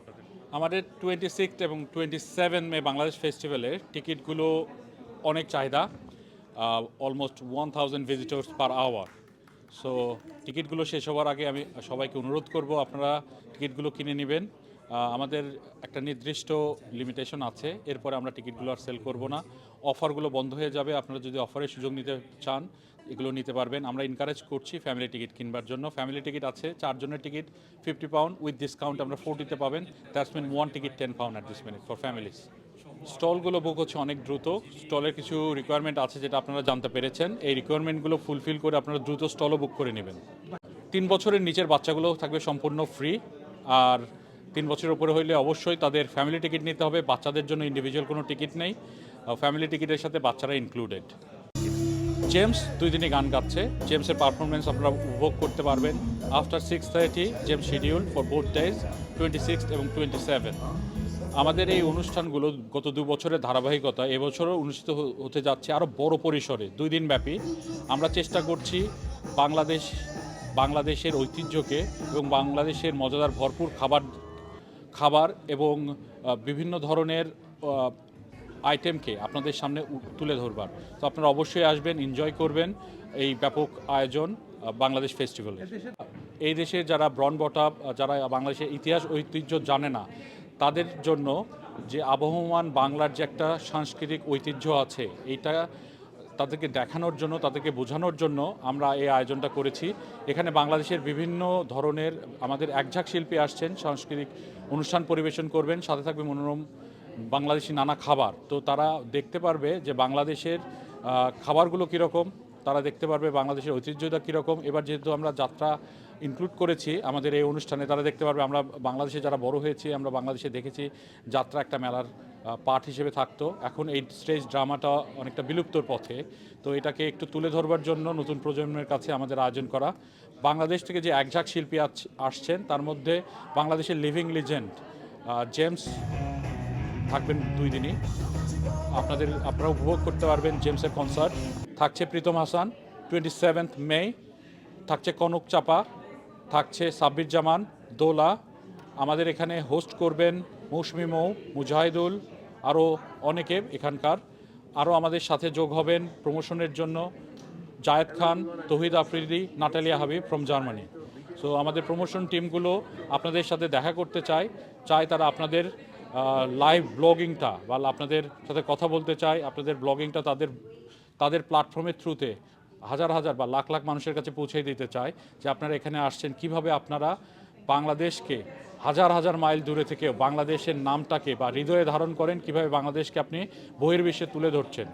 আপনাদের আমাদের twenty six এবং টোয়েন্টি সেভেন মে বাংলাদেশ ফেস্টিভ্যালের টিকিটগুলো অনেক চাহিদা almost one thousand visitors per hour so টিকিটগুলো শেষ হওয়ার আগে আমি সবাইকে অনুরোধ করব, আপনারা টিকিটগুলো কিনে নেবেন। আমাদের একটা নির্দিষ্ট লিমিটেশন আছে, এরপরে আমরা টিকিটগুলো আর সেল করব না। অফারগুলো বন্ধ হয়ে যাবে, আপনারা যদি অফারের সুযোগ নিতে চান, এগুলো নিতে পারবেন। আমরা এনকারেজ করছি ফ্যামিলি টিকিট কিনবার জন্য। ফ্যামিলি টিকিট আছে, চারজনের ticket fifty pound with discount আমরা ফোরটিতে পাবেন that's mean one ticket ten pound at this minute for families স্টলগুলো book হচ্ছে অনেক দ্রুত। স্টলের কিছু রিকোয়ারমেন্ট আছে যেটা আপনারা জানতে পেরেছেন। এই রিকোয়ারমেন্টগুলো ফুলফিল করে আপনারা দ্রুত স্টলও বুক করে নেবেন। তিন বছরের নিচের বাচ্চাগুলো থাকবে সম্পূর্ণ ফ্রি আর তিন বছরের উপরে হইলে অবশ্যই তাদের ফ্যামিলি টিকিট নিতে হবে। বাচ্চাদের জন্য ইন্ডিভিজুয়াল কোনো টিকিট নেই। ফ্যামিলি টিকিটের সাথে বাচ্চারা ইনক্লুডেড জেমস দুই দিনই গান গাচ্ছে। জেমসের পারফরমেন্স আপনারা উপভোগ করতে পারবেন। After six thirty James schedule for both days twenty six এবং টোয়েন্টি সেভেন আমাদের এই অনুষ্ঠানগুলো গত দু বছরের ধারাবাহিকতা, এবছরও অনুষ্ঠিত হতে যাচ্ছে আরও বড় পরিসরে, দুই দিন ব্যাপী। আমরা চেষ্টা করছি বাংলাদেশ, বাংলাদেশের ঐতিহ্যকে এবং বাংলাদেশের মজাদার ভরপুর খাবার খাবার এবং বিভিন্ন ধরনের আইটেমকে আপনাদের সামনে তুলে ধরবার। তো আপনারা অবশ্যই আসবেন এনজয় করবেন এই ব্যাপক আয়োজন বাংলাদেশ ফেস্টিভ্যাল এই দেশে যারা ব্রন বটা যারা বাংলাদেশের ইতিহাস ঐতিহ্য জানে না তাদের জন্য যে আবহমান বাংলার যে একটা সাংস্কৃতিক ঐতিহ্য আছে এইটা তাদেরকে দেখানোর জন্য, তাদেরকে বোঝানোর জন্য আমরা এই আয়োজনটা করেছি। এখানে বাংলাদেশের বিভিন্ন ধরনের আমাদের একঝাঁক শিল্পী আসছেন, সাংস্কৃতিক অনুষ্ঠান পরিবেশন করবেন, সাথে থাকবে মনোরম বাংলাদেশি নানা খাবার। তো তারা দেখতে পারবে যে বাংলাদেশের খাবারগুলো কীরকম, তারা দেখতে পারবে বাংলাদেশের ঐতিহ্যটা কীরকম। এবার যেহেতু আমরা যাত্রা ইনক্লুড করেছি আমাদের এই অনুষ্ঠানে, তারা দেখতে পারবে আমরা বাংলাদেশে যারা বড় হয়েছি, আমরা বাংলাদেশে দেখেছি যাত্রা একটা মেলার পার্ট হিসেবে থাকতো। এখন এই স্টেজ ড্রামাটা অনেকটা বিলুপ্তর পথে। তো এটাকে একটু তুলে ধরবার জন্য নতুন প্রজন্মের কাছে আমাদের আয়োজন করা। বাংলাদেশ থেকে যে একঝাঁক শিল্পী আসছেন, তার মধ্যে বাংলাদেশের লিভিং লিজেন্ড জেমস থাকবেন দুই দিনই। আপনাদের, আপনারা উপভোগ করতে পারবেন জেমসের কনসার্ট থাকছে Pritom Hasan twenty seventh May থাকছে কনক চাপা, থাকছে সাব্বির জামান, দোলা। আমাদের এখানে হোস্ট করবেন মৌসুমি মৌ, মুজাহিদুল আরও অনেকে এখানকার। আরও আমাদের সাথে যোগ হবেন প্রমোশনের জন্য Zayed Khan, Tohid Afridi, Natalia Habib from Germany so আমাদের প্রমোশন টিমগুলো আপনাদের সাথে দেখা করতে চায়। চায় তারা আপনাদের লাইভ ব্লগিংটা বা আপনাদের সাথে কথা বলতে চায়। আপনাদের ব্লগিংটা তাদের তাদের প্ল্যাটফর্মের থ্রুতে হাজার হাজার বা লাখ লাখ মানুষের কাছে পৌঁছে দিতে চায় যে আপনারা এখানে আসছেন। কীভাবে আপনারা বাংলাদেশকে হাজার হাজার মাইল দূরে থেকেও বাংলাদেশের নামটাকে বা হৃদয়ে ধারণ করেন, কীভাবে বাংলাদেশকে আপনি বহির্বিশ্বে তুলে ধরছেন?